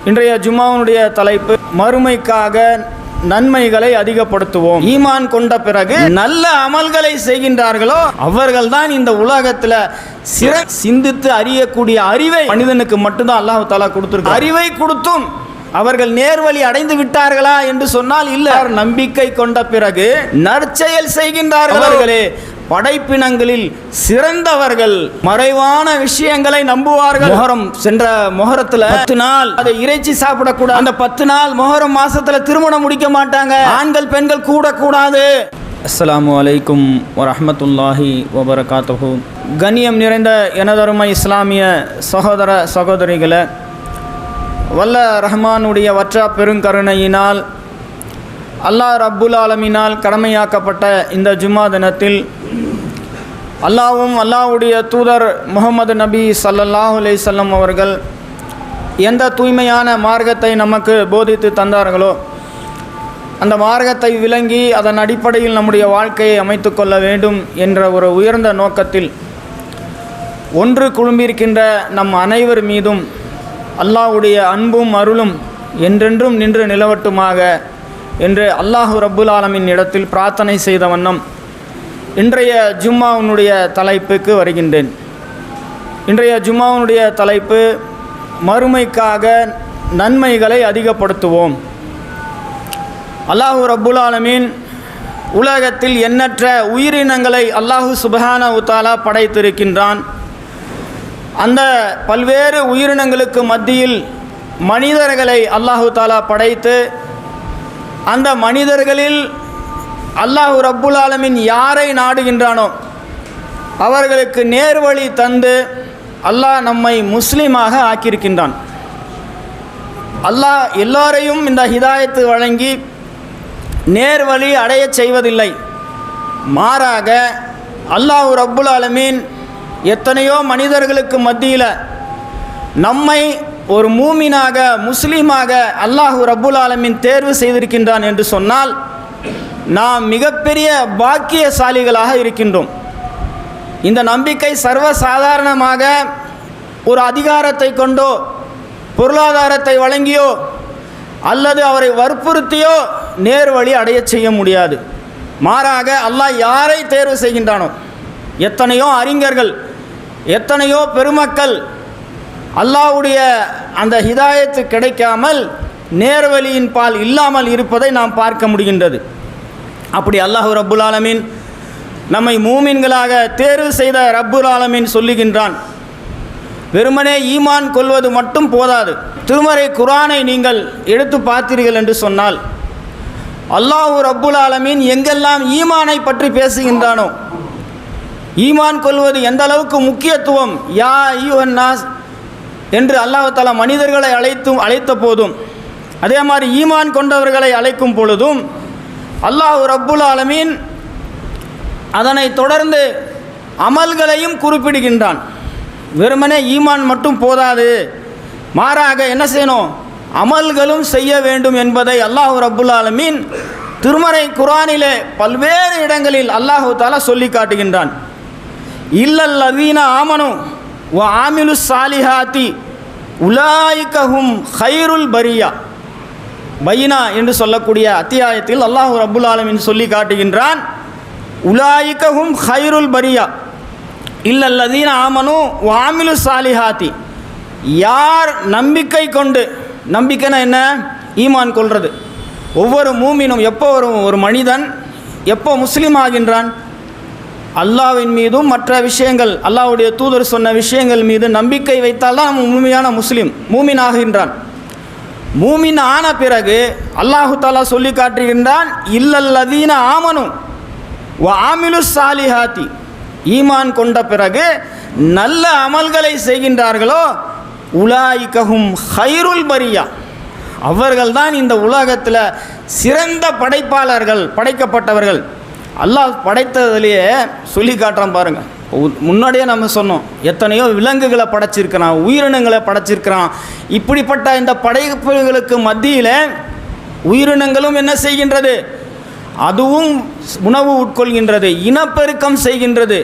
இன்றைய ஜும்மாவுடைய தலைப்பு மறுமைக்காக நன்மைகளை அதிகப்படுத்துவோம். ஈமான் கொண்ட பிறகு நல்ல அமல்களை செய்கின்றார்களோ அவர்கள்தான் இந்த உலகத்துல சிற சிந்தித்து அறியக்கூடிய அறிவை மனிதனுக்கு மட்டும்தான் அல்லாஹ் தாலா கொடுத்திருக்கு அறிவை கொடுத்தும் அவர்கள் நேர்வழி அடைந்து விட்டார்களா என்று சொன்னால் இல்ல. நம்பிக்கை கொண்ட பிறகு நற்செயல் செய்கின்றார்கள் அவர்களே. படைப்பினங்களில் சிறந்தவர்கள் மறைவான விஷயங்களை நம்புவார்கள். மொஹரம் சென்ற மொஹரத்துல பத்து நாள் அதை இறைச்சி சாப்பிடக்கூடாது. அந்த பத்து நாள் மொஹரம் மாசத்துல திருமணம் முடிக்க மாட்டாங்க. ஆண்கள் பெண்கள் கூடக்கூடாது. அஸ்ஸலாமு அலைக்கும் வரமத்துல்லாஹி வபரகாத்துஹு. கண்ணியம் நிறைந்த எனதருமை இஸ்லாமிய சகோதர சகோதரிகளை வல்ல ரஹ்மானுடைய வற்றா பெருங்கருணையினால் அல்லாஹ் ரப்புல் ஆலமினால் கடமையாக்கப்பட்ட இந்த ஜும்மா தினத்தில் அல்லாவும் அல்லாஹ்வுடைய தூதர் முகமது நபி ஸல்லல்லாஹு அலைஹி அவர்கள் எந்த தூய்மையான மார்க்கத்தை நமக்கு போதித்து தந்தார்களோ அந்த மார்க்கத்தை விளங்கி அதன் அடிப்படையில் நம்முடைய வாழ்க்கையை அமைத்து கொள்ள வேண்டும் என்ற ஒரு உயர்ந்த நோக்கத்தில் ஒன்று குழும்பியிருக்கின்ற நம் அனைவர் மீதும் அல்லாஹ்வுடைய அன்பும் அருளும் என்றென்றும் நின்று நிலவட்டுமாக என்று அல்லாஹு ரப்புல் ஆலமின் இடத்தில் பிரார்த்தனை செய்த வண்ணம் இன்றைய ஜும்மாவுனுடைய தலைப்புக்கு வருகின்றேன். இன்றைய ஜும்மாவுனுடைய தலைப்பு மறுமைக்காக நன்மைகளை அதிகப்படுத்துவோம். அல்லாஹு ரப்புல் ஆலமீன் உலகத்தில் எண்ணற்ற உயிரினங்களை அல்லாஹு சுபஹான உத்தாலா படைத்திருக்கின்றான். அந்த பல்வேறு உயிரினங்களுக்கு மத்தியில் மனிதர்களை அல்லாஹு தாலா படைத்து அந்த மனிதர்களில் அல்லாஹு ரப்புல் ஆலமின் யாரை நாடுகின்றானோ அவர்களுக்கு நேர்வழி தந்து அல்லாஹ் நம்மை முஸ்லீமாக ஆக்கியிருக்கின்றான். அல்லாஹ் எல்லாரையும் இந்த ஹிதாயத்து வழங்கி நேர்வழி அடையச் செய்வதில்லை. மாறாக அல்லாஹ் ரப்புல் ஆலமீன் எத்தனையோ மனிதர்களுக்கு மத்தியில் நம்மை ஒரு மூமினாக முஸ்லீமாக அல்லாஹு ரப்புல் ஆலமீன் தேர்வு செய்திருக்கின்றான் என்று சொன்னால் நாம் மிகப்பெரிய பாக்கியசாலிகளாக இருக்கின்றோம். இந்த நம்பிக்கை சர்வசாதாரணமாக ஒரு அதிகாரத்தை கொண்டோ பொருளாதாரத்தை வழங்கியோ அல்லது அவரை வற்புறுத்தியோ நேர்வழி அடையச் செய்ய முடியாது. மாறாக அல்லாஹ் யாரை தேர்வு செய்கின்றானோ எத்தனையோ அறிஞர்கள் எத்தனையோ பெருமக்கள் அல்லாஹ்வுடைய அந்த ஹிதாயத்து கிடைக்காமல் நேர்வழியின் பால் இல்லாமல் இருப்பதை நாம் பார்க்க முடிகின்றது. அப்படி அல்லாஹு ரப்புல் ஆலமீன் நம்மை மூமின்களாக தேர்வு செய்த ரப்புல் ஆலமீன் சொல்லுகின்றான். வெறுமனே ஈமான் கொள்வது மட்டும் போதாது. திருமறை குரானை நீங்கள் எடுத்து பார்த்தீர்கள் என்று சொன்னால் அல்லாஹு ரப்புல் ஆலமீன் எங்கெல்லாம் ஈமானை பற்றி பேசுகின்றானோ ஈமான் கொள்வது எந்த அளவுக்கு முக்கியத்துவம் யா ஈவன் நாஸ் என்று அல்லாஹாலா மனிதர்களை அழைத்தும் அழைத்த போதும் அதே மாதிரி ஈமான் கொண்டவர்களை அழைக்கும் பொழுதும் அல்லாஹ் ரப்புல் ஆலமீன் அதனை தொடர்ந்து அமல்களையும் குறிப்பிடுகின்றான். வெறுமனே ஈமான் மட்டும் போதாது. மாறாக என்ன செய்யணும்? அமல்களும் செய்ய வேண்டும் என்பதை அல்லாஹ் ரப்புல் ஆலமீன் திருமறை குரானிலே பல்வேறு இடங்களில் அல்லாஹு தாலா சொல்லி காட்டுகின்றான். இல்லல் அதீன ஆமனு ஓ ஆமிலு சாலிஹாத்தி உலாய்கஹும் ஹைருல் பரியா. பைனா என்று சொல்லக்கூடிய அத்தியாயத்தில் அல்லாஹு ரப்புல் ஆலமின் சொல்லி காட்டுகின்றான். உலாயிக்கஹும் ஹைருல் பரியா. இல்லல்லதீன் ஆமனு வாமிலு சாலிஹாத்தி. யார் நம்பிக்கை கொண்டு நம்பிக்கைனா என்ன? ஈமான் கொள்வது ஒவ்வொரு மூமினும் எப்போ ஒரு ஒரு மனிதன் எப்போ முஸ்லீம் ஆகின்றான்? அல்லாவின் மீதும் மற்ற விஷயங்கள் அல்லாவுடைய தூதர் சொன்ன விஷயங்கள் மீது நம்பிக்கை வைத்தால் தான் உண்மையான முஸ்லீம் மூமின் ஆகின்றான் மூமின் ஆன பிறகு அல்லாஹு தாலா சொல்லி காட்டுகின்றான் இல்லல்லதீன ஆமனு ஆமிலு சாலிஹாத்தி. ஈமான் கொண்ட பிறகு நல்ல அமல்களை செய்கின்றார்களோ உலாய்கஹும் ஹைருல் பரியா. அவர்கள்தான் இந்த உலகத்தில் சிறந்த படைப்பாளர்கள் படைக்கப்பட்டவர்கள். அல்லாஹ் படைத்ததுலேயே சொல்லி காட்டுறான் பாருங்கள் முன்னாடியே நம்ம சொன்னோம் எத்தனையோ விலங்குகளை படைச்சிருக்கிறான் உயிரினங்களை படைச்சிருக்கிறான். இப்படிப்பட்ட இந்த படைப்புகளுக்கு மத்தியில் உயிரினங்களும் என்ன செய்கின்றது? அதுவும் உணவு உட்கொள்கின்றது இனப்பெருக்கம் செய்கின்றது.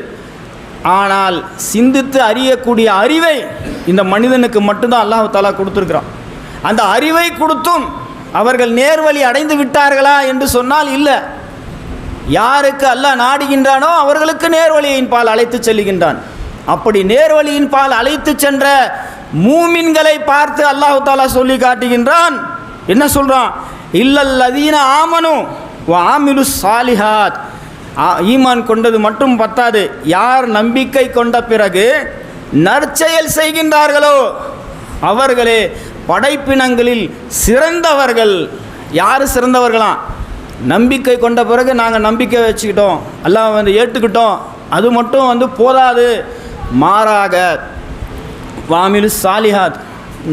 ஆனால் சிந்தித்து அறியக்கூடிய அறிவை இந்த மனிதனுக்கு மட்டும்தான் அல்லாஹு தாலா கொடுத்துருக்குறான். அந்த அறிவை கொடுத்தும் அவர்கள் நேர்வழி அடைந்து விட்டார்களா என்று சொன்னால் இல்லை. யாருக்கு அல்லாஹ் நாடுகின்றானோ அவர்களுக்கு நேர்வழியின் பால் அழைத்து செல்லுகின்றான். அப்படி நேர்வழியின் பால் அழைத்து சென்ற மூமின்களை பார்த்து அல்லாஹு தாலா சொல்லி காட்டுகின்றான். என்ன சொல்கிறான் இல்லல்லதீன ஆமனும் ஆமிலு சாலிஹாத். ஆ- ஈமான் கொண்டது மட்டும் பத்தாது. யார் நம்பிக்கை கொண்ட பிறகு நற்செயல் செய்கின்றார்களோ அவர்களே படைப்பினங்களில் சிறந்தவர்கள். யார் சிறந்தவர்களாம்? நம்பிக்கை கொண்ட பிறகு நாங்கள் நம்பிக்கை வச்சுக்கிட்டோம். எல்லாம் வந்து ஏற்றுக்கிட்டோம் அது மட்டும் வந்து போதாது. மாறாக வாமிலு சாலிஹாத்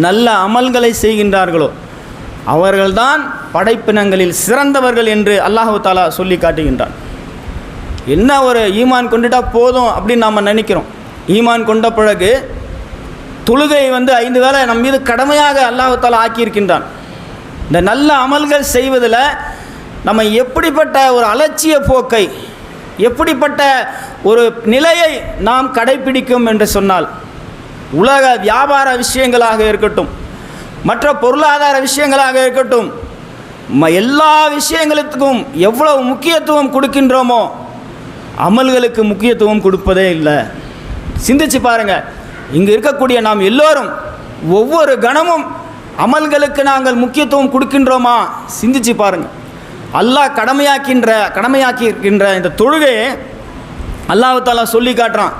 நல்ல அமல்களை செய்கின்றார்களோ அவர்கள்தான் படைப்பினங்களில் சிறந்தவர்கள் என்று அல்லாஹு தாலா சொல்லி காட்டுகின்றான். என்ன ஒரு ஈமான் கொண்டுட்டா போதும் அப்படின்னு நாம் நினைக்கிறோம். ஈமான் கொண்ட பிறகு தொழுகை வந்து ஐந்து வேளை நம் மீது கடமையாக அல்லாஹு தாலா ஆக்கியிருக்கின்றான். இந்த நல்ல அமல்கள் செய்வதில் நம்ம எப்படிப்பட்ட ஒரு அலட்சிய போக்கை எப்படிப்பட்ட ஒரு நிலையை நாம் கடைபிடிக்கும் என்று சொன்னால் உலக வியாபார விஷயங்களாக இருக்கட்டும் மற்ற பொருளாதார விஷயங்களாக இருக்கட்டும் எல்லா விஷயங்களுக்கும் எவ்வளவு முக்கியத்துவம் கொடுக்கின்றோமோ அமல்களுக்கு முக்கியத்துவம் கொடுப்பதே இல்லை. சிந்திச்சு பாருங்க. இங்கே இருக்கக்கூடிய நாம் எல்லோரும் ஒவ்வொரு கணமும் அமல்களுக்கு நாங்கள் முக்கியத்துவம் கொடுக்கின்றோமா? சிந்திச்சு பாருங்கள் அல்லாஹ் கடமையாக்கின்ற கடமையாக்கியிருக்கின்ற இந்த தொழுகையை அல்லாஹாலா சொல்லி காட்டுறான்.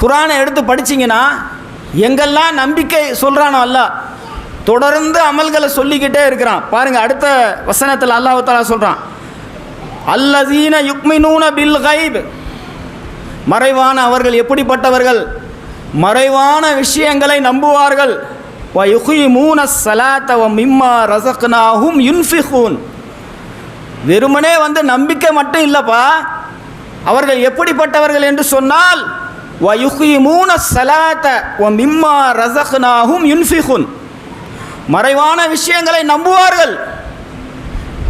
குரானை எடுத்து படிச்சிங்கன்னா எங்கெல்லாம் நம்பிக்கை சொல்கிறானோ அல்லாஹ் தொடர்ந்து அமல்களை சொல்லிக்கிட்டே இருக்கிறான். பாருங்க அடுத்த வசனத்தில் அல்லாஹாலா சொல்கிறான் அல்லதீன யுக்மினூன பில் கைப். மறைவான அவர்கள் எப்படிப்பட்டவர்கள்? மறைவான விஷயங்களை நம்புவார்கள். வ யுஹிமூன ஸலாத்த மிம்மா ரசக்னாகும் யுன்ஃபிஹூன் வெறுமனே வந்து நம்பிக்கை மட்டும் இல்லைப்பா. அவர்கள் எப்படிப்பட்டவர்கள் என்று சொன்னால் வ சலாத்த ஸலாத்த மிம்மா ரஸக்னாஹும் யுன்ஃபிகூன். மறைவான விஷயங்களை நம்புவார்கள்.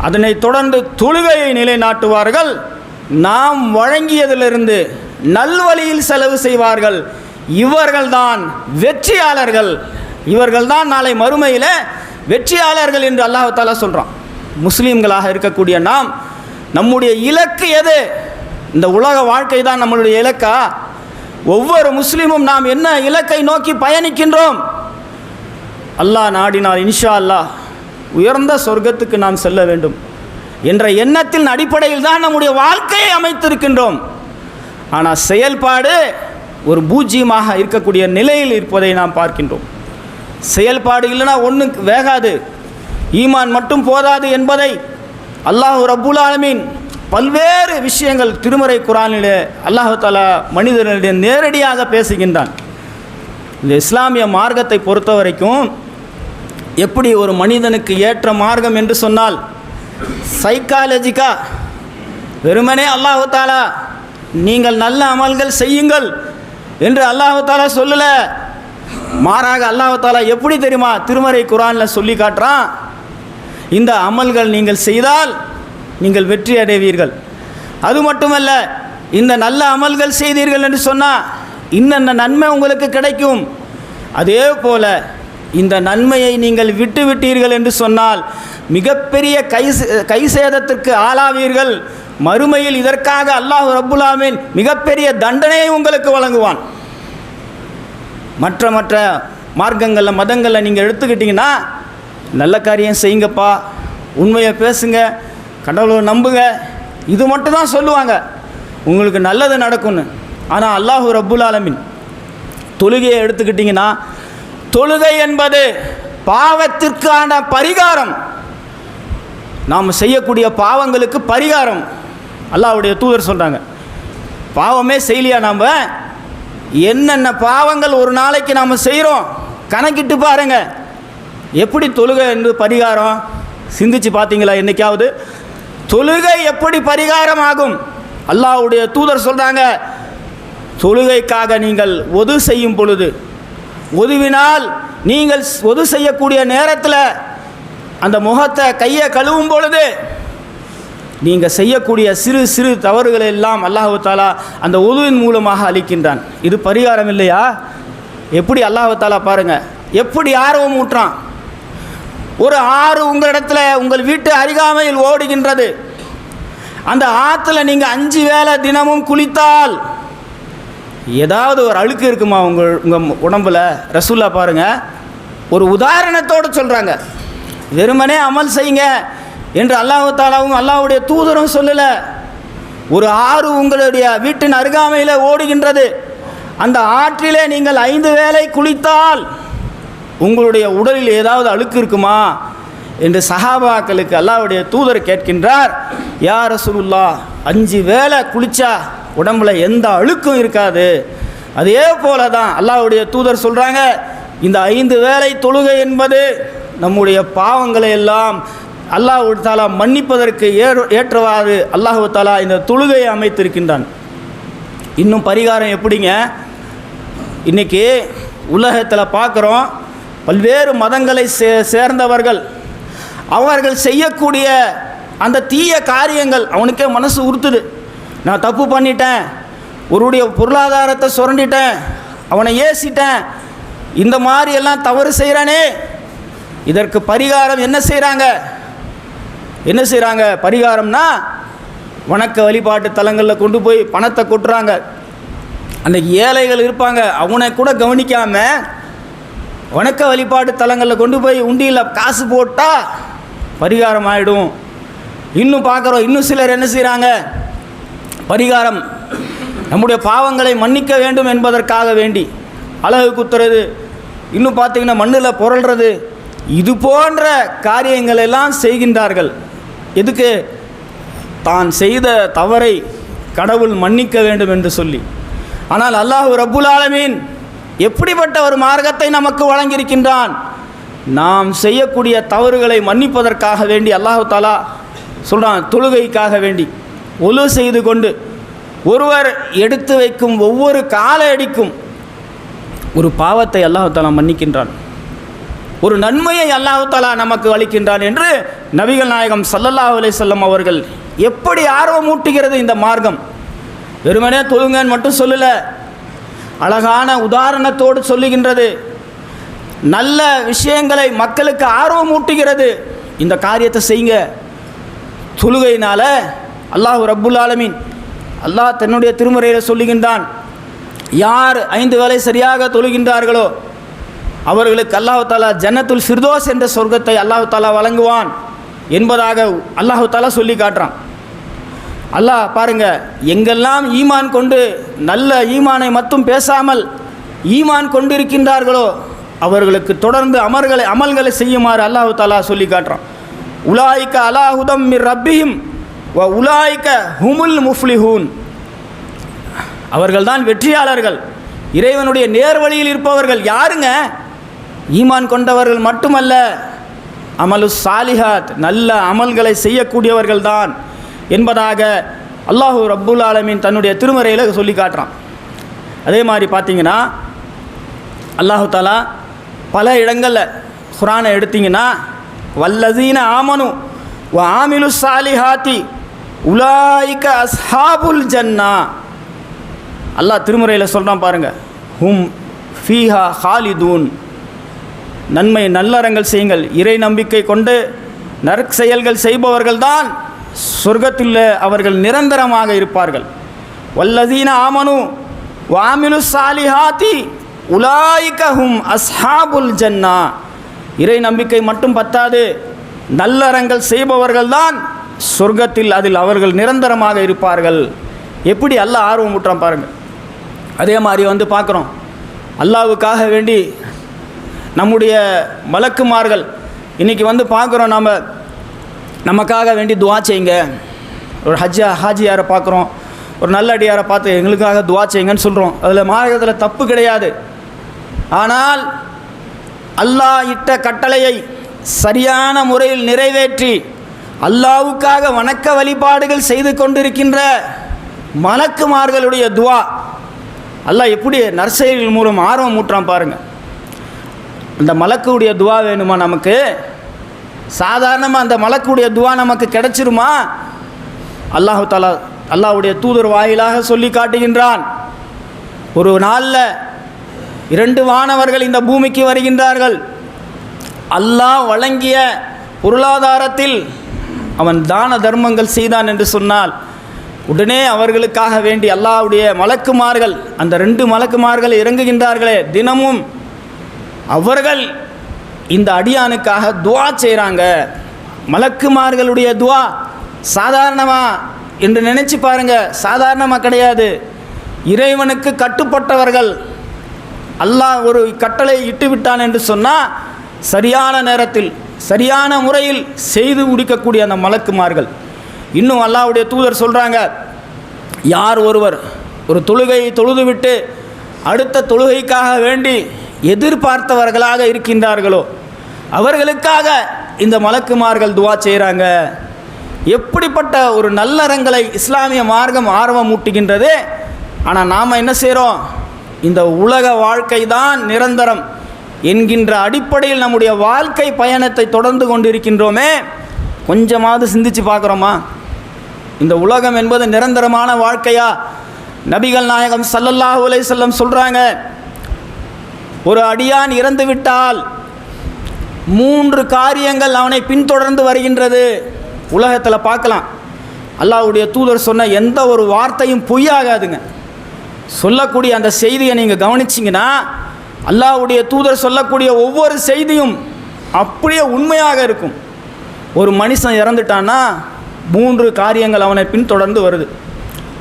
அதனை தொடர்ந்து தொழுகையை நிலைநாட்டுவார்கள். நாம் வழங்கியதிலிருந்து நல்வழியில் செலவு செய்வார்கள். இவர்கள்தான் வெற்றியாளர்கள். இவர்கள்தான் நாளை மறுமையில் வெற்றியாளர்கள் என்று அல்லாஹத்தால சொல்கிறான் முஸ்லீம்களாக இருக்கக்கூடிய நாம் நம்முடைய இலக்கு எது? இந்த உலக வாழ்க்கை தான் நம்மளுடைய இலக்கா? ஒவ்வொரு முஸ்லீமும் நாம் என்ன இலக்கை நோக்கி பயணிக்கின்றோம்? அல்லாஹ் நாடினார் இன்ஷா அல்லாஹ் உயர்ந்த சொர்க்கத்துக்கு நாம் செல்ல வேண்டும். என்ற எண்ணத்தின் அடிப்படையில் தான் நம்முடைய வாழ்க்கையை அமைத்திருக்கின்றோம். ஆனால் செயல்பாடு ஒரு பூஜ்ஜியமாக இருக்கக்கூடிய நிலையில் இருப்பதை நாம் பார்க்கின்றோம். செயல்பாடு இல்லைன்னா ஒன்று வேகாது. ஈமான் மட்டும் போதாது என்பதை அல்லாஹ் ரப்புல் ஆலமீன் பல்வேறு விஷயங்கள் திருமறை குரானிலே அல்லாஹு தாலா நேரடியாக பேசுகின்றான். இந்த இஸ்லாமிய மார்க்கத்தை பொறுத்த வரைக்கும் எப்படி ஒரு மனிதனுக்கு ஏற்ற மார்க்கம் என்று சொன்னால் சைக்காலஜிக்கா வெறுமனே அல்லாஹு தாலா நீங்கள் நல்ல அமல்கள் செய்யுங்கள் என்று அல்லாஹு தாலா சொல்லலை. மாறாக அல்லாஹு தாலா எப்படி தெரியுமா திருமறை குரானில் சொல்லி காட்டுறான்? இந்த அமல்கள் நீங்கள் செய்தால் நீங்கள் வெற்றி அடைவீர்கள். அது மட்டுமல்ல இந்த நல்ல அமல்கள் செய்தீர்கள் என்று சொன்னால் இன்னென்ன நன்மை உங்களுக்கு கிடைக்கும்? அதே போல இந்த நன்மையை நீங்கள் விட்டு விட்டீர்கள் என்று சொன்னால் மிகப்பெரிய கை சே- கை சேதத்திற்கு ஆளாவீர்கள். மறுமையில் இதற்காக அல்லாஹ் ரபுல்லாமின் மிகப்பெரிய தண்டனையை உங்களுக்கு வழங்குவான். மற்ற மற்ற மார்க்கங்களில் மதங்களில் நீங்கள் எடுத்துக்கிட்டிங்கன்னா நல்ல காரியம் செய்யுங்கப்பா. உண்மையை பேசுங்க கடவுளை நம்புங்க. இது மட்டும் தான் சொல்லுவாங்க. உங்களுக்கு நல்லது நடக்கும்னு. ஆனால் அல்லாஹு ரப்புல் ஆலமின் தொழுகையை எடுத்துக்கிட்டிங்கன்னா தொழுகை என்பது பாவத்திற்கான பரிகாரம். நாம் செய்யக்கூடிய பாவங்களுக்கு பரிகாரம். அல்லாவுடைய தூதர் சொல்கிறாங்க பாவமே செய்யலையா நாம்? என்னென்ன பாவங்கள் ஒரு நாளைக்கு நாம் செய்கிறோம் கணக்கிட்டு பாருங்கள் எப்படி தொழுகை என்று பரிகாரம்? சிந்திச்சு பார்த்தீங்களா என்னைக்காவது? தொழுகை எப்படி பரிகாரம் ஆகும் அல்லாஹ்வுடைய தூதர் சொல்கிறாங்க தொழுகைக்காக நீங்கள் ஒது செய்யும் பொழுது ஒதுவினால் நீங்கள் ஒது செய்யக்கூடிய நேரத்தில் அந்த முகத்தை கையை கழுவும் பொழுது நீங்கள் செய்யக்கூடிய சிறு சிறு தவறுகளை எல்லாம் அல்லாஹு தாலா அந்த உதுவின் மூலமாக அளிக்கின்றான். இது பரிகாரம் இல்லையா? எப்படி அல்லாஹு தாலா எப்படி ஆர்வம் ஊட்டுறான்? ஒரு ஆறு உங்களிடத்தில் உங்கள் வீட்டு அருகாமையில் ஓடுகின்றது. அந்த ஆற்றுல நீங்கள் அஞ்சு வேளை தினமும் குளித்தால் ஏதாவது ஒரு அழுக்கு இருக்குமா உங்கள் உங்கள் உடம்புல? ரசூல்லா பாருங்கள் ஒரு உதாரணத்தோடு சொல்கிறாங்க வெறுமனே அமல் செய்யுங்க என்று அல்லாஹு தாலாவும் அல்லாவுடைய தூதரும் சொல்லலை. ஒரு ஆறு உங்களுடைய வீட்டின் அருகாமையில் ஓடுகின்றது. அந்த ஆற்றிலே நீங்கள் ஐந்து வேலை குளித்தால் உங்களுடைய உடலில் ஏதாவது அழுக்கு இருக்குமா? என்று சஹாபாக்களுக்கு அல்லாவுடைய தூதர் கேட்கின்றார். யார் ரசூலுல்லா அஞ்சு வேளை குளிச்சா உடம்புல எந்த அழுக்கும் இருக்காது. அதே போல தான் அல்லாவுடைய தூதர் சொல்கிறாங்க இந்த ஐந்து வேலை தொழுகை என்பது நம்முடைய பாவங்களை எல்லாம் அல்லாஹு தாலா மன்னிப்பதற்கு ஏற் ஏற்றவாறு அல்லாஹு தாலா இந்த தொழுகையை அமைத்திருக்கின்றான். இன்னும் பரிகாரம் எப்படிங்க? இன்னைக்கு உலகத்தில் பார்க்குறோம் பல்வேறு மதங்களை சே சேர்ந்தவர்கள். அவர்கள் செய்யக்கூடிய அந்த தீய காரியங்கள் அவனுக்கே மனசு உறுத்துது. நான் தப்பு பண்ணிட்டேன். ஒருடைய பொருளாதாரத்தை சுரண்டிட்டேன். அவனை ஏசிட்டேன். இந்த மாதிரி எல்லாம் தவறு செய்கிறானே இதற்கு பரிகாரம் என்ன செய்கிறாங்க என்ன செய்கிறாங்க பரிகாரம்னா வணக்க வழிபாட்டு தலங்களில் கொண்டு போய் பணத்தை கொட்டுறாங்க. அந்த ஏழைகள் இருப்பாங்க. அவனை கூட கவனிக்காமல் வணக்க வழிபாட்டு தலங்களில் கொண்டு போய் உண்டியில் காசு போட்டால் பரிகாரம் ஆகிடும் இன்னும் பார்க்குறோம் இன்னும் சிலர் என்ன செய்கிறாங்க பரிகாரம். நம்முடைய பாவங்களை மன்னிக்க வேண்டும் என்பதற்காக வேண்டி. அழகு குத்துறது இன்னும் பார்த்தீங்கன்னா மண்ணில் புரள்றது இது போன்ற காரியங்கள் எல்லாம் செய்கின்றார்கள். எதுக்கு? தான் செய்த தவறை கடவுள் மன்னிக்க வேண்டும் என்று சொல்லி. ஆனால் அல்லாஹ் ரபுல் ஆலமீன் எப்படிப்பட்ட ஒரு மார்க்கத்தை நமக்கு வழங்கியிருக்கின்றான்? நாம் செய்யக்கூடிய தவறுகளை மன்னிப்பதற்காக வேண்டி அல்லாஹு தாலா சொல்கிறான் தொழுகைக்காக வேண்டி. ஒழு செய்து கொண்டு ஒருவர் எடுத்து வைக்கும் ஒவ்வொரு கால அடிக்கும் ஒரு பாவத்தை அல்லாஹு தாலா மன்னிக்கின்றான். ஒரு நன்மையை அல்லாஹு தாலா நமக்கு அளிக்கின்றான் என்று நபிகள் நாயகம் சல்லல்லாஹு அலைஹி அவர்கள் எப்படி ஆர்வமூட்டுகிறது இந்த மார்க்கம்? வெறுமனே தொழுங்கன்னு மட்டும் சொல்லலை அழகான உதாரணத்தோடு சொல்லுகின்றது. நல்ல விஷயங்களை மக்களுக்கு ஆர்வம் ஊட்டுகிறது இந்த காரியத்தை செய்யுங்க. தொழுகையினால் அல்லாஹ் ரப்புல் ஆலமீன் அல்லாஹ் தன்னுடைய திருமுறையில் சொல்லுகின்றான் யார் ஐந்து வேலை சரியாக தொழுகின்றார்களோ அவர்களுக்கு அல்லாஹு தாலா ஜன்னத்துல் ஃபிர்தோஸ் என்ற சொர்க்கத்தை அல்லாஹு தாலா வழங்குவான் என்பதாக அல்லாஹு தாலா சொல்லி காட்டுறான். அல்லாஹ் பாருங்க எங்கெல்லாம் ஈமான் கொண்டு நல்ல ஈமானை மட்டும் பேசாமல் ஈமான் கொண்டிருக்கின்றார்களோ அவர்களுக்கு தொடர்ந்து அமர்களை அமல்களை செய்யுமாறு அல்லாஹு தாலா சொல்லி காட்டுறான். உலாய்க்க அலாஹுதம் மிர் ரப்பியும் வ உலாய்க்க ஹுமுல் முஃப்லிஹூன். அவர்கள்தான் வெற்றியாளர்கள். இறைவனுடைய நேர்வழியில் இருப்பவர்கள் யாருங்க? ஈமான் கொண்டவர்கள் மட்டுமல்ல அமலு சாலிஹாத் நல்ல அமல்களை செய்யக்கூடியவர்கள் தான் என்பதாக அல்லாஹு ரப்புல் ஆலமின் தன்னுடைய திருமறையில் சொல்லி காட்டுறான். அதே மாதிரி பார்த்தீங்கன்னா அல்லாஹு தாலா பல இடங்களில் குரானை எடுத்தீங்கன்னா வல்லதீன ஆமனு வ ஆமிலு சாலிஹாத்தி உலாய்க அஸ்ஹாபுல் ஜன்னா. அல்லாஹ் திருமுறையில் சொல்கிறான் பாருங்கள் ஹும் ஃபீஹா ஹாலிதூன். நன்மை நல்லறங்கள் செய்யுங்கள். இறை நம்பிக்கை கொண்டு நற்செயல்கள் செய்பவர்கள்தான் சொர்க்கத்தில் அவர்கள் நிரந்தரமாக இருப்பார்கள். வல்லதீன ஆமனு வாமிலு சாலிஹாத்தி உலாய்கஹும் அஸ்ஹாபுல் ஜன்னா. இறை நம்பிக்கை மட்டும் பத்தாது நல்லறங்கள் செய்பவர்கள்தான் சொர்க்கத்தில் அதில் அவர்கள் நிரந்தரமாக இருப்பார்கள். எப்படி அல்லாஹ் ஆர்வம் ஊட்டுறான் பாருங்கள். அதே மாதிரி வந்து பார்க்குறோம். அல்லாவுக்காக வேண்டி நம்முடைய மலக்குமார்கள் இன்றைக்கி வந்து பார்க்குறோம் நம்ம நமக்காக வேண்டி துவா செய்யுங்க. ஒரு ஹஜ்ஜா ஹாஜியாரை பார்க்குறோம் ஒரு நல்ல அடியாரை பார்த்து எங்களுக்காக துவா செய்யுங்கன்னு சொல்கிறோம் அதில் மார்க்கத்தில் தப்பு கிடையாது. ஆனால் அல்லாஹ் இட்ட கட்டளையை சரியான முறையில் நிறைவேற்றி அல்லாவுக்காக வணக்க வழிபாடுகள் செய்து கொண்டிருக்கின்ற மலக்குமார்களுடைய துவா. அல்லாஹ் எப்படி நற்செயல்கள் மூலம் ஆர்வம் ஊட்டுறான் பாருங்கள் அந்த மலக்குடைய துவா வேணுமா நமக்கு? சாதாரணமாக அந்த மலக்குடைய துவா நமக்கு கிடைச்சிருமா? அல்லாஹு தாலா அல்லாஹுடைய தூதர் வாயிலாக சொல்லி காட்டுகின்றான். ஒரு நாளில் இரண்டு வானவர்கள் இந்த பூமிக்கு வருகின்றார்கள். அல்லாஹ் வழங்கிய பொருளாதாரத்தில் அவன் தான தர்மங்கள் செய்தான் என்று சொன்னால் உடனே அவர்களுக்காக வேண்டி அல்லாவுடைய மலக்குமார்கள் அந்த ரெண்டு மலக்குமார்கள் இறங்குகின்றார்களே. தினமும் அவர்கள் இந்த அடியானுக்காக துவா செய்கிறாங்க மலக்குமார்களுடைய துவா சாதாரணமா என்று நினைச்சு பாருங்க. சாதாரணமாக கிடையாது. இறைவனுக்கு கட்டுப்பட்டவர்கள். அல்லாஹ் ஒரு கட்டளை இட்டு விட்டான் என்று சொன்னால் சரியான நேரத்தில் சரியான முறையில் செய்து முடிக்கக்கூடிய அந்த மலக்குமார்கள். இன்னும் அல்லாஹ்வுடைய தூதர் சொல்கிறாங்க யார் ஒருவர் ஒரு தொழுகையை தொழுதுவிட்டு அடுத்த தொழுகைக்காக வேண்டி எதிர்பார்த்தவர்களாக இருக்கின்றார்களோ அவர்களுக்காக இந்த மலக்குமார்கள் துவா செய்கிறாங்க எப்படிப்பட்ட ஒரு நல்லறங்களை இஸ்லாமிய மார்க்கம் ஆர்வம் ஊட்டுகின்றது. ஆனால் நாம் என்ன செய்கிறோம் இந்த உலக வாழ்க்கை தான் நிரந்தரம் என்கின்ற அடிப்படையில் நம்முடைய வாழ்க்கை பயணத்தை தொடர்ந்து கொண்டிருக்கின்றோமே. கொஞ்சமாவது சிந்திச்சு பார்க்குறோமா? இந்த உலகம் என்பது நிரந்தரமான வாழ்க்கையா? நபிகள் நாயகம் சல்லல்லாஹு அலைஹி சொல்கிறாங்க ஒரு அடியான் இறந்து விட்டால் மூன்று காரியங்கள் அவனை பின்தொடர்ந்து வருகின்றது. உலகத்தில் பார்க்கலாம். அல்லாவுடைய தூதர் சொன்ன எந்த ஒரு வார்த்தையும் பொய்யாகாதுங்க. சொல்லக்கூடிய அந்த செய்தியை நீங்கள் கவனிச்சிங்கன்னா அல்லாஹ்வுடைய தூதர் சொல்லக்கூடிய ஒவ்வொரு செய்தியும் அப்படியே உண்மையாக இருக்கும். ஒரு மனுஷன் இறந்துட்டான்னா மூன்று காரியங்கள் அவனை பின்தொடர்ந்து வருது.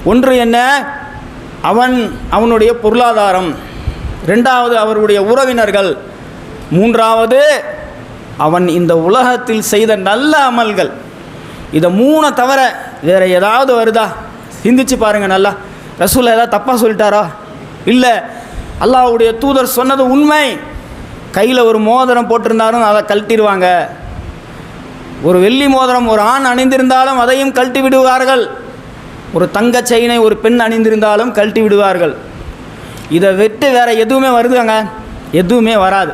ஒன்று என்ன? அவன் அவனுடைய பொருளாதாரம். ரெண்டாவது அவருடைய உறவினர்கள். மூன்றாவது அவன் இந்த உலகத்தில் செய்த நல்ல அமல்கள். இதை மூணை தவிர வேற ஏதாவது வருதா? சிந்திச்சு பாருங்கள் நல்லா. ரசூலை ஏதாவது தப்பாக சொல்லிட்டாரா? இல்லை. அல்லாவுடைய தூதர் சொன்னது உண்மை. கையில் ஒரு மோதிரம் போட்டிருந்தாலும் அதை கழட்டிடுவாங்க. ஒரு வெள்ளி மோதிரம் ஒரு ஆண் அணிந்திருந்தாலும் அதையும் கழட்டி விடுவார்கள். ஒரு தங்க செயினை ஒரு பெண் அணிந்திருந்தாலும் கழட்டி விடுவார்கள். இதை விட்டு வேற எதுவுமே வருதுங்க? எதுவுமே வராது.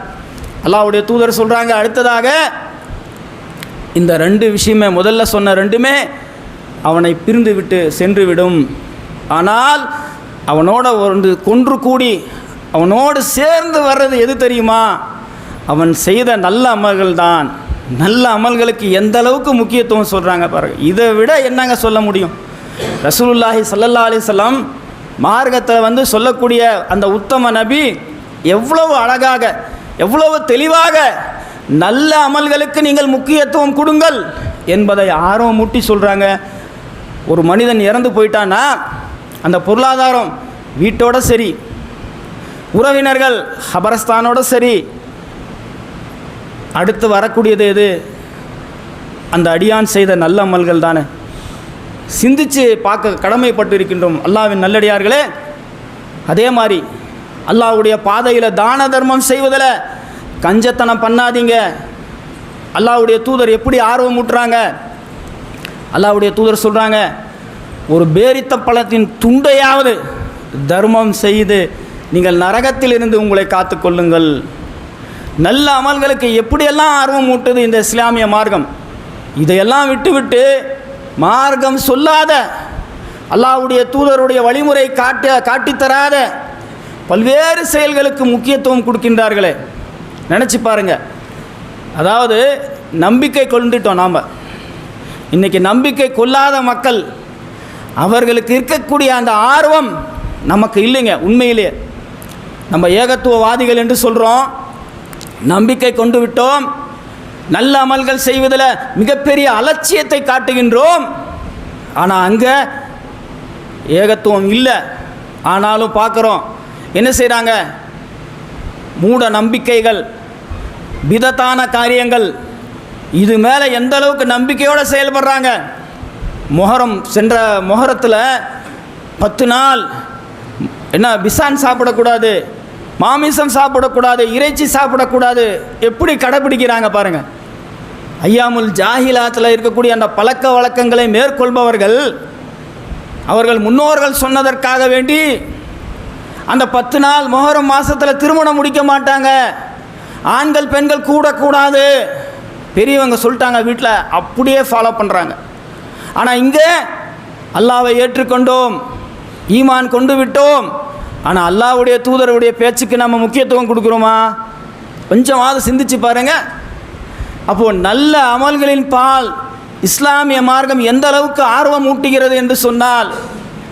அல்லாவுடைய தூதர் சொல்கிறாங்க அடுத்ததாக இந்த ரெண்டு விஷயமே முதல்ல சொன்ன ரெண்டுமே அவனை பிரிந்து விட்டு சென்று விடும். ஆனால் அவனோட ஒன்று கொன்று கூடி அவனோடு சேர்ந்து வர்றது எது தெரியுமா? அவன் செய்த நல்ல அமல்கள் தான் நல்ல அமல்களுக்கு எந்த அளவுக்கு முக்கியத்துவம் சொல்கிறாங்க பாருங்கள் இதை விட என்னங்க சொல்ல முடியும்? ரசூலுல்லாஹி ஸல்லல்லாஹு அலிசல்லாம் மார்க்கத்தை வந்து சொல்லக்கூடிய அந்த உத்தம நபி எவ்வளவு அழகாக எவ்வளவு தெளிவாக நல்ல அமல்களுக்கு நீங்கள் முக்கியத்துவம் கொடுங்கள் என்பதை ஆர்வம் மூட்டி சொல்கிறாங்க ஒரு மனிதன் இறந்து போயிட்டான்னா அந்த பொருளாதாரம் வீட்டோட சரி உறவினர்கள் ஹபரஸ்தானோட சரி அடுத்து வரக்கூடியது எது? அந்த அடியான் செய்த நல்ல அமல்கள் தானே. சிந்திச்சு பார்க்க கடமைப்பட்டு இருக்கின்றோம் அல்லாவின் நல்லடியார்களே அதே மாதிரி அல்லாவுடைய பாதையில் தான தர்மம் செய்வதில் கஞ்சத்தனம் பண்ணாதீங்க. அல்லாஹுடைய தூதர் எப்படி ஆர்வம் ஊட்டுறாங்க? அல்லாஹுடைய தூதர் சொல்கிறாங்க ஒரு பேரித்த பழத்தின் துண்டையாவது தர்மம் செய்து நீங்கள் நரகத்திலிருந்து உங்களை காத்துக்கொள்ளுங்கள் நல்ல அமல்களுக்கு எப்படியெல்லாம் ஆர்வம் ஊட்டுது இந்த இஸ்லாமிய மார்க்கம்? இதையெல்லாம் விட்டுவிட்டு மார்க்கம் சொல்லாத அல்லாஹ்வுடைய தூதருடைய வழிமுறை காட்ட காட்டித்தராத பல்வேறு செயல்களுக்கு முக்கியத்துவம் கொடுக்கின்றார்களே. நினச்சி பாருங்கள் அதாவது நம்பிக்கை கொண்டுட்டோம் நாம். இன்றைக்கி நம்பிக்கை கொள்ளாத மக்கள் அவர்களுக்கு இருக்கக்கூடிய அந்த ஆர்வம் நமக்கு இல்லைங்க உண்மையிலேயே. நம்ம ஏகத்துவவாதிகள் என்று சொல்கிறோம் நம்பிக்கை கொண்டு விட்டோம். நல்ல அமல்கள் செய்வதில் மிகப்பெரிய அலட்சியத்தை காட்டுகின்றோம். ஆனால் அங்கே ஏகத்துவம் இல்லை. ஆனாலும் பார்க்குறோம். என்ன செய்கிறாங்க மூட நம்பிக்கைகள் விதத்தான காரியங்கள். இது மேலே எந்த அளவுக்கு நம்பிக்கையோடு செயல்படுறாங்க? மொஹரம் சென்ற மொஹரத்தில் பத்து நாள் என்ன பிசான் சாப்பிடக்கூடாது மாமிசம் சாப்பிடக்கூடாது இறைச்சி சாப்பிடக்கூடாது எப்படி கடைப்பிடிக்கிறாங்க பாருங்கள் ஐயாமுல் ஜாஹிலாத்தில் இருக்கக்கூடிய அந்த பழக்க வழக்கங்களை மேற்கொள்பவர்கள் அவர்கள் முன்னோர்கள் சொன்னதற்காக வேண்டி அந்த பத்து நாள் மொஹரம் மாதத்தில் திருமணம் முடிக்க மாட்டாங்க. ஆண்கள் பெண்கள் கூடக்கூடாது. பெரியவங்க சொல்லிட்டாங்க வீட்டில் அப்படியே ஃபாலோ பண்ணுறாங்க ஆனால் இங்கே அல்லாவை ஏற்றுக்கொண்டோம் ஈமான் கொண்டு விட்டோம். ஆனால் அல்லாவுடைய தூதருடைய பேச்சுக்கு நம்ம முக்கியத்துவம் கொடுக்குறோமா? கொஞ்சமாவது சிந்திச்சு பாருங்கள் அப்போது நல்ல அமல்களின் பால் இஸ்லாமிய மார்க்கம் எந்த அளவுக்கு ஆர்வம் ஊட்டுகிறது என்று சொன்னால்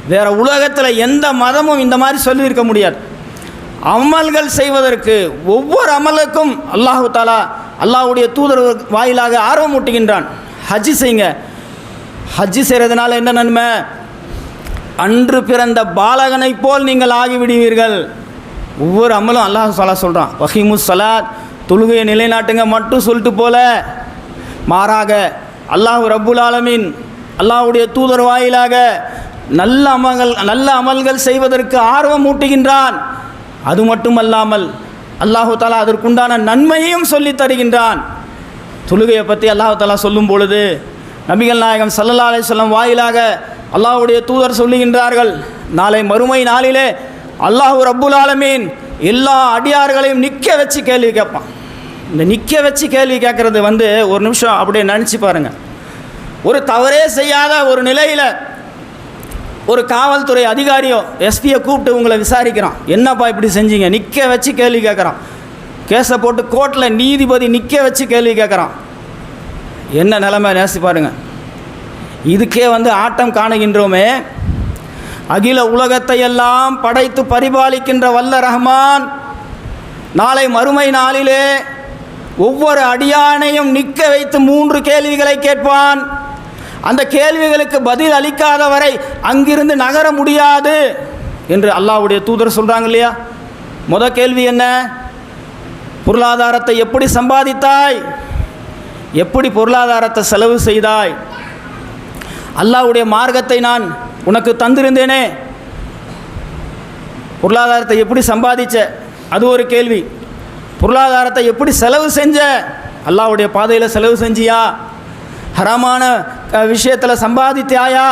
வேறு உலகத்தில் எந்த மதமும் இந்த மாதிரி சொல்லியிருக்க முடியாது. அமல்கள் செய்வதற்கு ஒவ்வொரு அமலுக்கும் அல்லாஹு தாலா அல்லாஹுடைய தூதர் வாயிலாக ஆர்வம் ஊட்டுகின்றான். ஹஜ்ஜி செய்யுங்க ஹஜ்ஜி செய்கிறதுனால என்ன நன்மை? அன்று பிறந்த பாலகனைப் போல் நீங்கள் ஆகிவிடுவீர்கள். ஒவ்வொரு அமலும் அல்லாஹ் சலா சொல்கிறான் வஹிமு சலாத் தொழுகையை நிலைநாட்டுங்க மட்டும் சொல்லிட்டு போல. மாறாக அல்லாஹ் ரப்புல் ஆலமீன் அல்லாஹுடைய தூதர் வாயிலாக நல்ல அமல்கள் நல்ல அமல்கள் செய்வதற்கு ஆர்வம் ஊட்டுகின்றான். அது மட்டுமல்லாமல் அல்லாஹு தாலா அதற்குண்டான நன்மையையும் சொல்லி தருகின்றான். தொழுகையை பற்றி அல்லாஹு தாலா சொல்லும் பொழுது நபிகள் நாயகம் சல்லல்லா அலைஹிஸ்ஸலாம் வாயிலாக அல்லாஹுடைய தூதர் சொல்லுகின்றார்கள் நாளை மறுமை நாளிலே அல்லாஹ் ரப்புல் ஆலமீன் எல்லா அடியார்களையும் நிற்க வச்சு கேள்வி கேட்பான். இந்த நிற்க வச்சு கேள்வி கேட்குறது வந்து ஒரு நிமிஷம் அப்படியே நினச்சி பாருங்கள் ஒரு தவறே செய்யாத ஒரு நிலையில் ஒரு காவல்துறை அதிகாரியோ எஸ்பியை கூப்பிட்டு உங்களை விசாரிக்கிறான். என்னப்பா இப்படி செஞ்சீங்க? நிற்க வச்சு கேள்வி கேட்குறான். கேஸை போட்டு கோர்ட்டில் நீதிபதி நிற்க வச்சு கேள்வி கேட்குறான். என்ன நிலைமை? நேசி பாருங்க. இதுக்கே வந்து ஆட்டம் காணுகின்றோமே. அகில உலகத்தை எல்லாம் படைத்து பரிபாலிக்கின்ற வல்ல ரஹ்மான் நாளை மறுமை நாளிலே ஒவ்வொரு அடியானையும் நிற்க வைத்து மூன்று கேள்விகளை கேட்பான். அந்த கேள்விகளுக்கு பதில் அளிக்காத வரை அங்கிருந்து நகர முடியாது என்று அல்லாவுடைய தூதர் சொல்கிறாங்க இல்லையா? முத கேள்வி என்ன? பொருளாதாரத்தை எப்படி சம்பாதித்தாய்? எப்படி பொருளாதாரத்தை செலவு செய்தாய்? அல்லாவுடைய மார்க்கத்தை நான் உனக்கு தந்திருந்தேனே. பொருளாதாரத்தை எப்படி சம்பாதிச்ச? அது ஒரு கேள்வி. பொருளாதாரத்தை எப்படி செலவு செஞ்ச? அல்லாஹ்வுடைய பாதையில் செலவு செஞ்சியா? ஹராமான விஷயத்தில் சம்பாதித்தாயா?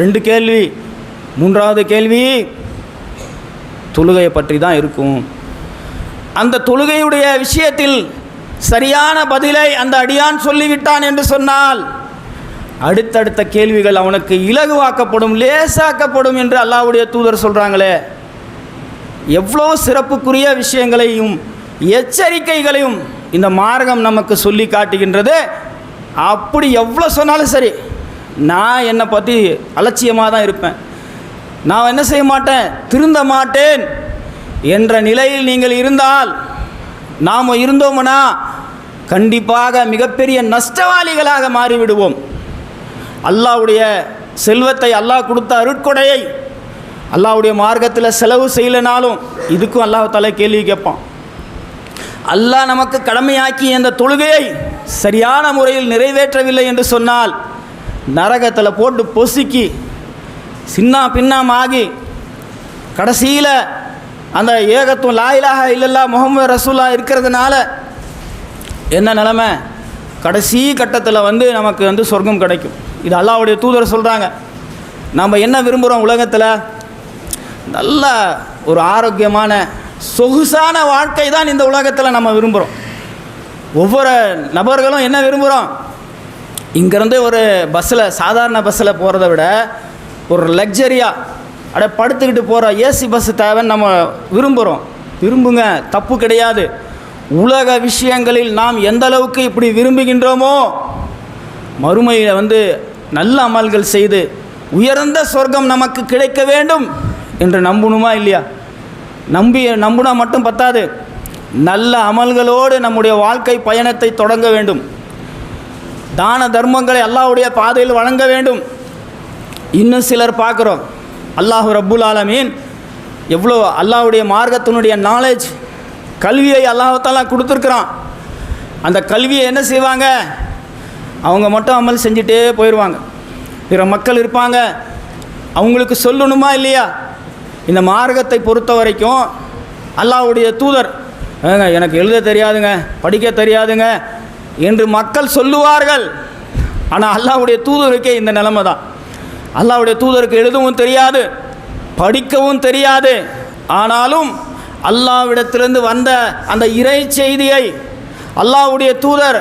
ரெண்டு கேள்வி. மூன்றாவது கேள்வி தொழுகையை பற்றி தான் இருக்கும். அந்த தொழுகையுடைய விஷயத்தில் சரியான பதிலை அந்த அடியான் சொல்லிவிட்டான் என்று சொன்னால் அடுத்தடுத்த கேள்விகள் அவனுக்கு இலகுவாக்கப்படும் லேசாக்கப்படும் என்று அல்லாஹ்வுடைய தூதர் சொல்கிறாங்களே எவ்வளோ சிறப்புக்குரிய விஷயங்களையும் எச்சரிக்கைகளையும் இந்த மார்க்கம் நமக்கு சொல்லி காட்டுகின்றது. அப்படி எவ்வளோ சொன்னாலும் சரி நான் என்னை பற்றி அலட்சியமாக தான் இருப்பேன். நான் என்ன செய்ய மாட்டேன்? திருந்த மாட்டேன் என்ற நிலையில் நீங்கள் இருந்தால் நாம் இருந்தோம்னா கண்டிப்பாக மிகப்பெரிய நஷ்டவாளிகளாக மாறிவிடுவோம். அல்லாவுடைய செல்வத்தை அல்லாஹ் கொடுத்த அருட்கொடையை அல்லாவுடைய மார்க்கத்தில் செலவு செய்யலைனாலும் இதுக்கும் அல்லாஹ் தலை கேள்வி கேட்பான். அல்லாஹ் நமக்கு கடமையாக்கி இந்த தொழுகையை சரியான முறையில் நிறைவேற்றவில்லை என்று சொன்னால் நரகத்தில் போட்டு பொசுக்கி சின்ன பின்னமாகி கடைசியில் அந்த ஏகத்துவம் லாயிலாக இல்லல்லா முகமது ரசூல்லா இருக்கிறதுனால என்ன நிலமை? கடைசி கட்டத்தில் வந்து நமக்கு வந்து சொர்க்கம் கிடைக்கும். இது அல்லாவுடைய தூதர் சொல்கிறாங்க நம்ம என்ன விரும்புகிறோம் உலகத்தில்? நல்ல ஒரு ஆரோக்கியமான சொகுசான வாழ்க்கை தான் இந்த உலகத்தில் நம்ம விரும்புகிறோம் ஒவ்வொரு நபர்களும் என்ன விரும்புகிறோம் இங்கேருந்து ஒரு பஸ்ஸில் சாதாரண பஸ்ஸில் போகிறத விட ஒரு லக்ஸரியாக அட படுத்துக்கிட்டு போகிற ஏசி பஸ் தேவைன்னு நம்ம விரும்புகிறோம் விரும்புங்க தப்பு கிடையாது. உலக விஷயங்களில் நாம் எந்த அளவுக்கு இப்படி விரும்புகின்றோமோ மறுமையில் வந்து நல்ல அமல்கள் செய்து உயர்ந்த சொர்க்கம் நமக்கு கிடைக்க வேண்டும் என்று நம்பணுமா இல்லையா? நம்பி நம்புனா மட்டும் பத்தாது. நல்ல அமல்களோடு நம்முடைய வாழ்க்கை பயணத்தை தொடங்க வேண்டும். தான தர்மங்களை அல்லாஹுடைய பாதையில் வழங்க வேண்டும். இன்னும் சிலர் பார்க்குறோம். அல்லாஹ் ரப்புல் ஆலமீன் எவ்வளோ அல்லாஹுடைய மார்க்கத்தினுடைய நாலேஜ் கல்வியை அல்லாஹத்தாலாம் கொடுத்துருக்குறான். அந்த கல்வியை என்ன செய்வாங்க? அவங்க மட்டும் அமல் செஞ்சுட்டே போயிடுவாங்க. பிற மக்கள் இருப்பாங்க. அவங்களுக்கு சொல்லணுமா இல்லையா? இந்த மார்க்கத்தை பொறுத்த வரைக்கும் அல்லாஹ்வுடைய தூதர் ஏங்க எனக்கு எழுத தெரியாதுங்க படிக்க தெரியாதுங்க. என்று மக்கள் சொல்லுவார்கள். ஆனால் அல்லாவுடைய தூதருக்கே இந்த நிலைமை தான். அல்லாவுடைய தூதருக்கு எழுதவும் தெரியாது படிக்கவும் தெரியாது. ஆனாலும் அல்லாஹ்விடத்திலிருந்து வந்த அந்த இறை செய்தியை அல்லாவுடைய தூதர்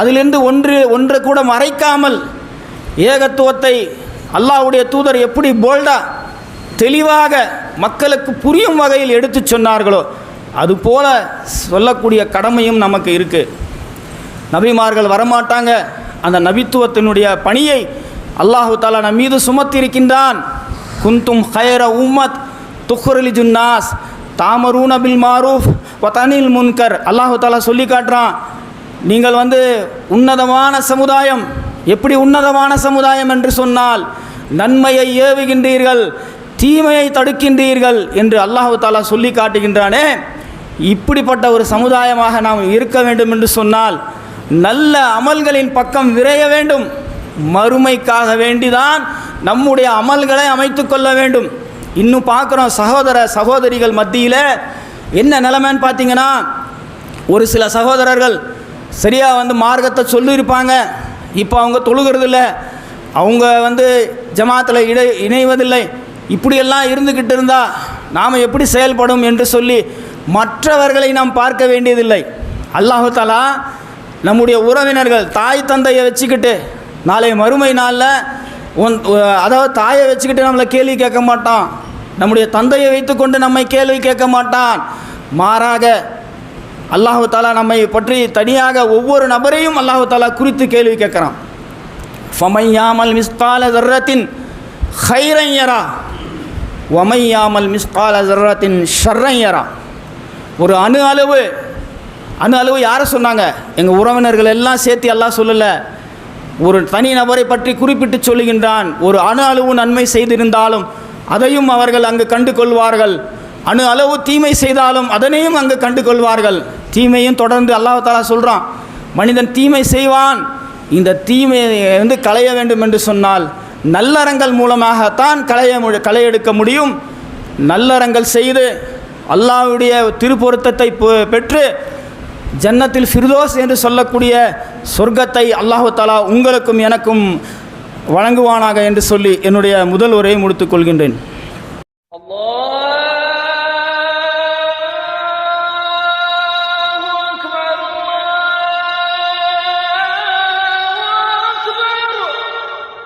அதிலிருந்து ஒன்று ஒன்று கூட மறைக்காமல் ஏகத்துவத்தை அல்லாஹ்வுடைய தூதர் எப்படி போல்டா தெளிவாக மக்களுக்கு புரியும் வகையில் எடுத்து சொன்னார்களோ அதுபோல சொல்லக்கூடிய கடமையும் நமக்கு இருக்குது நபிமார்கள் வரமாட்டாங்க. அந்த நபித்துவத்தினுடைய பணியை அல்லாஹு தாலா நம் மீது சுமத்திருக்கின்றான் குந்தும் ஹயர உம்மத் துஹ்ரலி ஜுன்னாஸ் தாமரூன பில் மாரூஃப் வதனில் முன்கர். அல்லாஹு தாலா சொல்லி காட்டுறான். நீங்கள் வந்து உன்னதமான சமுதாயம். எப்படி உன்னதமான சமுதாயம் என்று சொன்னால் நன்மையை ஏவுகின்றீர்கள் தீமையை தடுக்கின்றீர்கள் என்று அல்லாஹு தாலா சொல்லி காட்டுகின்றானே. இப்படிப்பட்ட ஒரு சமுதாயமாக நாம் இருக்க வேண்டும் என்று சொன்னால் நல்ல அமல்களின் பக்கம் விரைய வேண்டும். மறுமைக்காக வேண்டிதான் நம்முடைய அமல்களை அமைத்து கொள்ள வேண்டும். இன்னும் பார்க்குறோம் சகோதர சகோதரிகள் மத்தியில் என்ன நிலைமைன்னு பார்த்தீங்கன்னா ஒரு சில சகோதரர்கள் சரியாக வந்து மார்க்கத்தை சொல்லியிருப்பாங்க. இப்போ அவங்க தொழுகிறதில்ல. அவங்க வந்து ஜமாத்தில் இடை இணைவதில்லை. இப்படியெல்லாம் இருந்துக்கிட்டு இருந்தால் நாம் எப்படி செயல்படும் என்று சொல்லி மற்றவர்களை நாம் பார்க்க வேண்டியதில்லை. அல்லாஹு தாலா நம்முடைய உறவினர்கள் தாய் தந்தையை வச்சுக்கிட்டு நாளை மறுமை நாளில் உன் அதாவது தாயை வச்சுக்கிட்டு நம்மளை கேள்வி கேட்க மாட்டான். நம்முடைய தந்தையை வைத்துக்கொண்டு நம்மை கேள்வி கேட்க மாட்டான். மாறாக அல்லாஹு தாலா நம்மை பற்றி தனியாக ஒவ்வொரு நபரையும் அல்லாஹு தாலா குறித்து கேள்வி கேட்குறான். ஃபமையாமல் மிஸ்கால ஜர்ரத்தின் ஹைரையரா ஒமையாமல் மிஸ்கால ஜர்ரத்தின் ஷர்ரையரா ஒரு அணு அளவு அணு அளவு யாரை சொன்னாங்க? எங்கள் உறவினர்கள் எல்லாம் சேர்த்து எல்லாம் சொல்லலை. ஒரு தனி நபரை பற்றி குறிப்பிட்டு சொல்லுகின்றான். ஒரு அணு அளவு நன்மை செய்திருந்தாலும் அதையும் அவர்கள் அங்கு கண்டு கொள்வார்கள். அணு அளவு தீமை செய்தாலும் அதனையும் அங்கு கண்டு கொள்வார்கள். தீமையும் தொடர்ந்து அல்லாஹாலா சொல்கிறான் மனிதன் தீமை செய்வான். இந்த தீமையை வந்து களைய வேண்டும் என்று சொன்னால் நல்லறங்கள் மூலமாகத்தான் களைய மு களையெடுக்க முடியும். நல்லறங்கள் செய்து அல்லாவுடைய திருப்பொருத்தத்தை பெற்று ஜன்னத்தில் ஃபிர்தோஸ் என்று சொல்லக்கூடிய சொர்க்கத்தை அல்லாஹு தாலா உங்களுக்கும் எனக்கும் வழங்குவானாக என்று சொல்லி என்னுடைய முதல் உரையை முடித்துக் கொள்கின்றேன்.